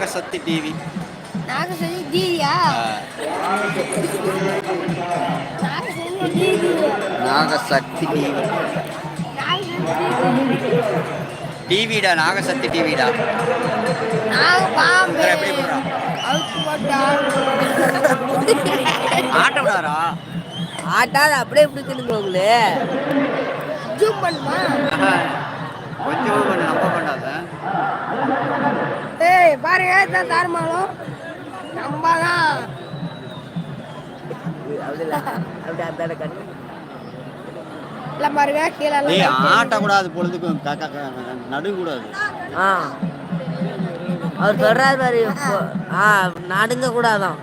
Nagasakthi TV சொல்லி தீதி Nagasakthi TV டிவிடா நாகசக்தி டிவிடா நாங்க பாம்பு வேற எப்படி போடுறா? அவுத்து போட்டா ஆட்டம் விடாரா ஆட்டாது அப்படியே பிடிச்சிருக்கு உங்களே ஜூம் பண்ணுமா கொஞ்சம் கொஞ்சம் நம்ப பண்ணாத பாருங்க இதான் தாறுமாலும் நம்ம தான் இல்லை பாருங்க கீழே எல்லாம் ஆட்டக்கூடாது பொழுதுக்கும் க- க- க- நடுங்கக்கூடாது. ஆ. அவர் சொல்றாரு பாரு ஆ நடுங்க கூடாதான்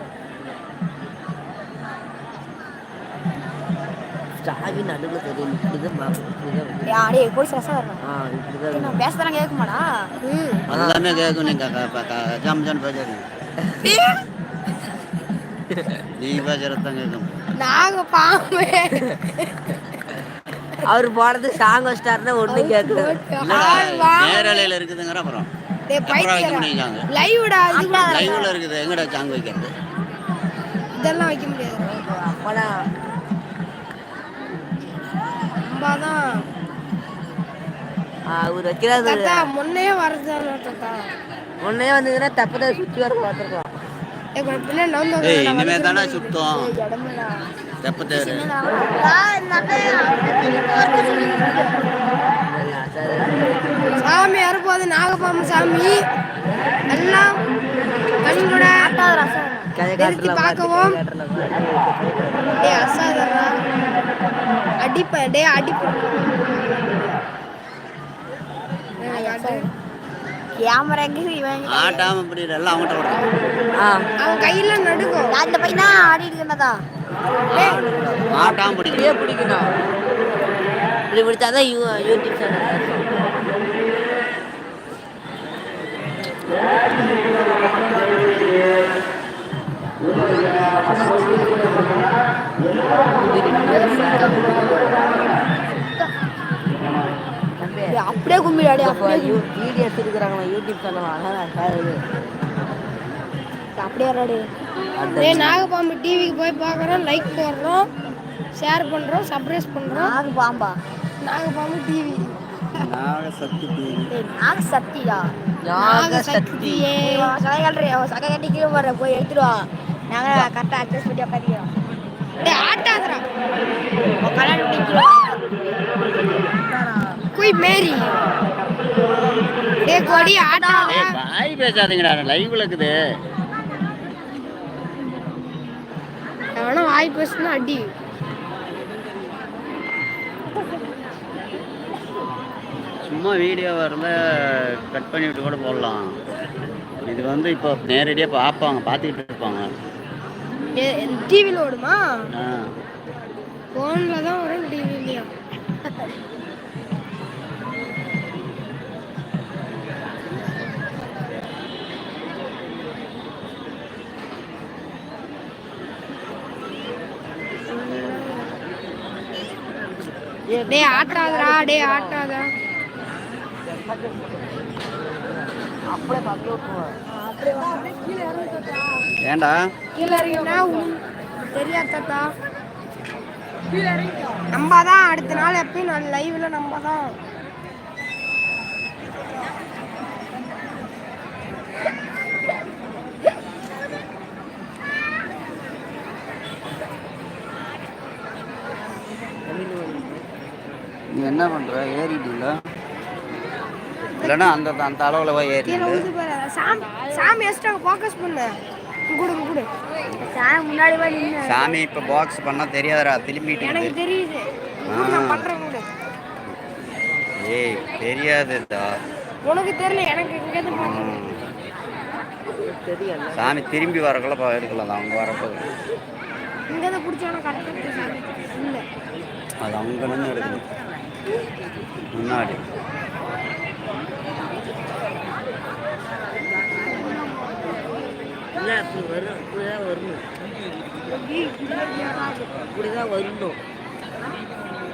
ஸ்டாகி நடுவில் தெரியும் இப்படிதான் பார்க்கணும். போய் ஆ. நான் பேசுறேன் கேட்குமாடா? கேட்கும் நீங்க ஜம் ஜம் பேசுறீங்க. நீ பேசுறது தான் கேட்கும். நாங்க பாம்பு. அவர் போனது சாங் வச்சிட்டாருன்னா ஒண்ணு வா. நேரலையில் இருக்குதுங்கிற அப்புறம். டேய் பைத்தியம் லைவ்டா லைவ்ல இருக்குது. எங்கடா சாங் வைக்கிறது? இதெல்லாம் வைக்க முடியாது. அப்போலாம் நம்ம தான் அவர் வைக்கிறாரு. முன்னே ஒன்னே வந்ததுன்னா தப்புதான் சுற்றி வர பார்த்துருக்கலாம். இனிமே தானே சுத்தம். தெப்ப தேரு. சாமி அறுப்போது நாகப்பாம்பு சாமி. எல்லாம் கண்கூட நிறுத்தி பார்க்கவும். டே அசாதரா அடிப்பேன் டே அடிப்பேன் கேமரா எங்க இவன் ஆட்டாம இப்படி எல்லாம் அவங்கள்ட்ட விடுறான் ஆ. அவன் கையில நடுக்கும் அந்த பையன் தான் ஆடிட்டு இருந்ததா ஆட்டாம பிடிக்கணும் பிடிக்கணும். இப்படி பிடிச்சாதான் யூ யூடியூப் சேனல் அப்படியே கும்பிடாடி வீடியோ எடுத்துருக்குறாங்களா யூடியூப் சேனல் அதான் அப்படியே ரெடி நாகப்பாம்பு டிவிக்கு போய் பார்க்குறோம் லைக் போடுறோம் ஷேர் பண்ணுறோம் சப்ரைஸ் பண்ணுறோம் நாகப்பாம்பா. நாகப்பாம்பு டிவி நாகசக்தி டிவி நாக சக்தியா நாக சக்தி சகைகள்றி சகை கட்டி கீழே போடுற போய் எடுத்துருவா நாங்கள் கரெக்டாக அட்ஜஸ்ட் பண்ணி உட்காந்துக்கிறோம் டேய் ஆட்டாதரா கல்யாணம் குய் மேரி. டேய் கொடி ஆட்டாத ஏய் பாய் பேசாதீங்கடா லைவ்ல இருக்குது எவனோ வாய் பேசுனா அடி. சும்மா வீடியோ வரல கட் பண்ணி விட்டு கூட போடலாம். இது வந்து இப்போ நேரடியாக பார்ப்பாங்க பார்த்துக்கிட்டு இருப்பாங்க. டிவியில் ஓடுமா? ஃபோனில் தான் வரும் டிவிலையா டேய் ஆட்டாதடா டேய் ஆட்டாதா. ஏன்டா கீழே இறங்கினா தெரியாது தாத்தா. நம்ம தான் அடுத்த நாள் எப்பயும் நான் லைவ்ல நம்ம தான் என்ன பண்ணுற ஏறிட்டீங்களா இல்லைன்னா அந்த அந்த அளவில் போய் பாரு சாமி ஃபோக்கஸ் பண்ணு. குடு குடு சாமி முன்னாடி போய் நின்று சாமி இப்போ பாக்ஸ் பண்ணால் தெரியாதடா திரும்பிட்டு எனக்கு. தெரியுது. ஏய் தெரியாதுடா. உனக்கு தெரியல எனக்கு இங்கேருந்து சாமி திரும்பி வரக்குள்ள எடுக்கலாம் அவங்க வரப்போ இங்கேருந்து பிடிச்சானா கரெக்டாக சாமி. இல்லை. அது அங்கே நின்று எடுக்கணும். முன்னாடி. வரும்? இப்படிதான் வரணும். இப்படிதான் வரணும்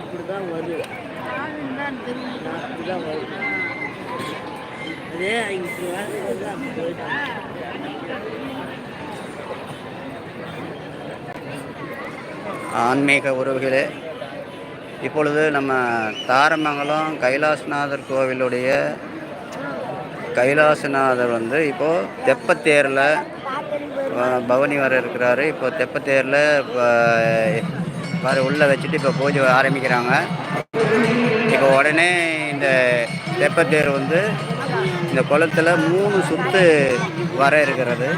இப்படிதான் வரும். இப்படிதான் வரும் அதே வரது அப்படி போயிட்டாங்க. ஆன்மீக உறவுகளே இப்பொழுது நம்ம தாரமங்கலம் கைலாசநாதர் கோவிலுடைய கைலாசநாதர் வந்து இப்போது தெப்பத்தேரில் பவனி வர இருக்கிறாரு. இப்போ தெப்பத்தேரில் இப்போ வர உள்ளே வச்சுட்டு இப்போ பூஜை ஆரம்பிக்கிறாங்க. இப்போ உடனே இந்த தெப்பத்தேர் வந்து இந்த குளத்துல மூணு சுத்து வர இருக்கிறது.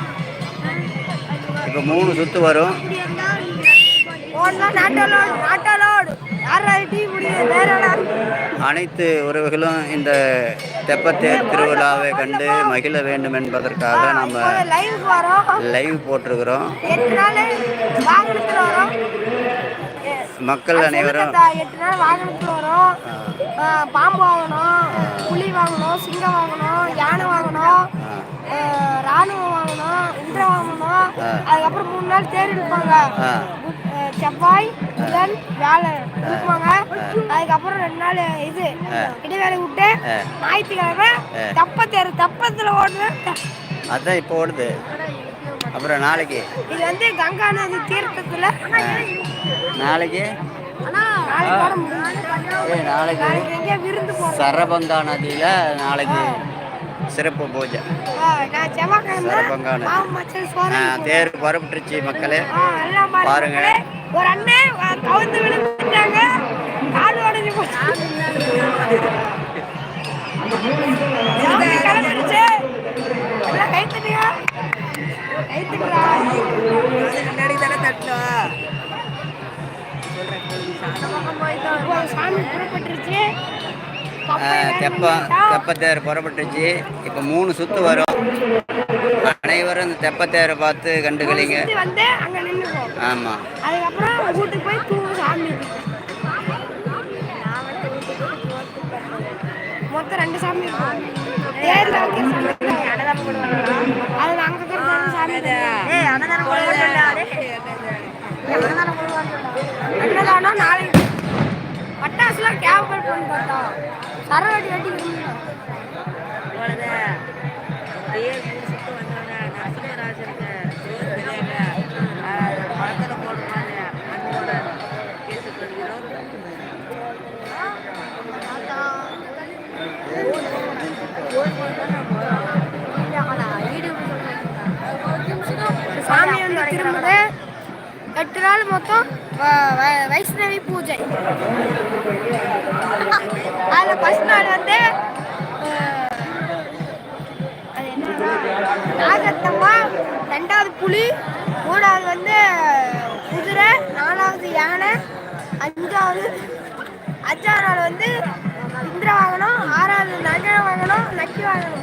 இப்போ மூணு சுத்து வரும். அனைத்து உறவுகளும் இந்த தெப்பத்தேர் திருவிழாவை கண்டு மகிழ வேண்டும் என்பதற்காக நாம் லைவுக்கு வரோம். லைவ் போட்டிருக்கிறோம். மக்கள் அனைவரும் சொல்லுங்கத்தா, எட்டு நாள் வாகனத்தில் வரோம். ஆ, பாம்பு வாங்கணும் புலி வாங்கணும் சிங்கம் வாங்கணும் யானை வாங்கணும் ராணுவம் வாங்கணும் இந்திர வாங்கணும். அதுக்கப்புறம் மூணு நாள் தேர் ஆ, செவ்வாய் புதன் வியாழன் இழுப்பாங்க அதுக்கப்புறம் ரெண்டு நாள் இது இடைவேளை விட்டு. ஞாயிற்றுக்கிழமை தெப்ப தேர் தெப்பத்தில் ஓடுவேன் அதான் இப்போ ஓடுது. அப்புறம் நாளைக்கு? இது வந்து கங்கா நதி தீர்த்தத்தில். நாளைக்கு? நாளைக்கு சரபங்கா நதியில் நாளைக்கு சிறப்பு பூஜை. ஆ, நான் செவ்வாய்க்கிழமை சரபங்கானது. மாவு மச்சான் சோறு ஆ, தேர் புறப்பட்டுருச்சு மக்களே. ஆ, எல்லாம் பாருங்க. ஒரு அண்ணன் கவுந்து விழுந்துட்டாங்க. கால் உடஞ்சி போச்சு கிளம்பிடுச்சு. எல்லாம் கை தட்டுங்க. கை தட்டுறா. முன்னாடி தானே சாமி புறப்பட்டுருச்சு தெப்பம் தெப்பத்தேர் புறப்பட்டுருச்சு. இப்போ மூணு சுத்து வரும். அனைவரும் இந்த தெப்பத்தேரை பார்த்து கண்டுகளிங்க. நின்னுப்போம் ஆமாம் அதுக்கப்புறம் வீட்டுக்கு போய் தூங்க சாமி. மொத்தம் ரெண்டு சாமி இருக்கும் இருக்கும். அதுல அங்க சாமி ஏய் அன்னதானம் நாளைக்கு. பட்டாசுலாம் கேவல் பண்ணி பார்த்தா சரவடி வெட்டி அவ்வளோதான் எட்டு வ- வ- வைஷ்ணவி பூஜை. அதில் ஃபஸ்ட் நாள் வந்து அது என்னன்னா நாகத்தம்மா ரெண்டாவது புலி மூணாவது வந்து குதிரை நாலாவது யானை அஞ்சாவது அஞ்சாவது நாள் வந்து இந்திர வாகனம் ஆறாவது நகை வாகனம் நக்கி வாகனம்.